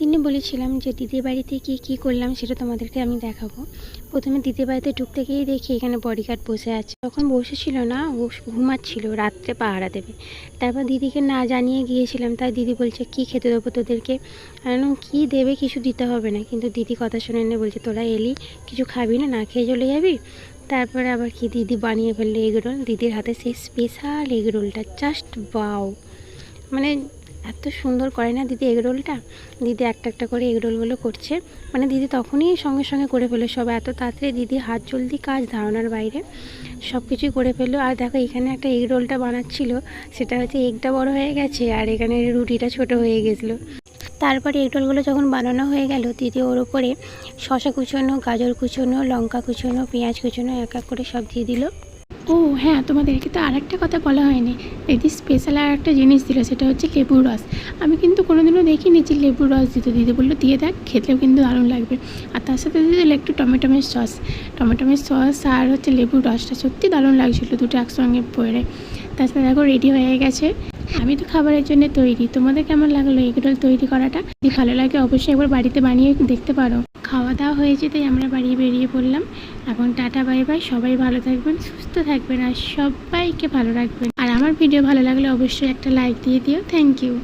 দিনে বলেছিলাম যে, দিদির বাড়িতে গিয়ে কী করলাম সেটা তোমাদেরকে আমি দেখাবো। প্রথমে দিদির বাড়িতে ঢুকতে গিয়েই দেখি এখানে বডিগার্ড বসে আছে। তখন বসেছিল না, ও ঘুমাচ্ছিল রাত্রে পাহারা দেবে। তারপর দিদিকে না জানিয়ে গিয়েছিলাম, তাই দিদি বলছে, কি খেতে দেবো তোদেরকে? কী দেবে কিছু দিতে হবে না। কিন্তু দিদি কথা শুনে নিয়ে বলছে, তোরা এলি, কিছু খাবি না না খেয়ে চলে যাবি? তারপরে আবার কি দিদি বানিয়ে ফেলল এগরোল। দিদির হাতে সেই স্পেশাল এগরোলটা জাস্ট বাও মানে এত সুন্দর করে না দিদি এগরোলটা? দিদি একটা একটা করে এগরোলগুলো করছে। মানে দিদি তখনই সঙ্গে সঙ্গে করে ফেলো সব। এত তাড়াতাড়ি দিদি হাত জলদি কাজ ধারণার বাইরে। সব কিছুই করে ফেলল। আর দেখো, এখানে একটা এগরোলটা বানাচ্ছিল। সেটা হচ্ছে এগটা বড় হয়ে গেছে আর এখানে রুটিটা ছোট হয়ে গেছিল। তারপরে এগরোলগুলো যখন বানানো হয়ে গেল, দিদি ওর উপরে শশা কুচোনো, গাজর কুচোনো, লঙ্কা কুচোনো, পেঁয়াজ কুচোনো, এক এক করে সব দিয়ে দিল। ও হ্যাঁ তোমাদেরকে তো আরেকটা কথা বলা হয়নি। দিদি স্পেশাল আর একটা জিনিস দিল, সেটা হচ্ছে লেবুর রস। আমি কিন্তু কোনোদিনও দেখিনি যে লেবুর রস দিত দিদি বলল, দিয়ে দেখ, খেতেও কিন্তু দারুণ লাগবে। আর তার সাথে দিয়ে দিল একটু টমেটোমের সস। টমেটোমের সস আর হচ্ছে লেবুর রসটা সত্যি দারুণ লাগছিল দুটো একসঙ্গে পরে। তার সাথে দেখো রেডি হয়ে গেছে। আমি তো খাবারের জন্য তৈরি। তোমাদের কেমন লাগল এগরোল তৈরি করাটা? যদি ভালো লাগে, অবশ্যই একবার বাড়িতে বানিয়ে দেখতে পারো। খাওয়া দাওয়া হয়েছে তাই আমরা বাড়ি বেরিয়ে পড়লাম। এখন টাটা, বাই বাই। সবাই ভালো থাকবেন, সুস্থ থাকবেন, আর সবাইকে ভালো রাখবেন। আর আমার ভিডিও ভালো লাগলে অবশ্যই একটা লাইক দিয়ে দিও। Thank you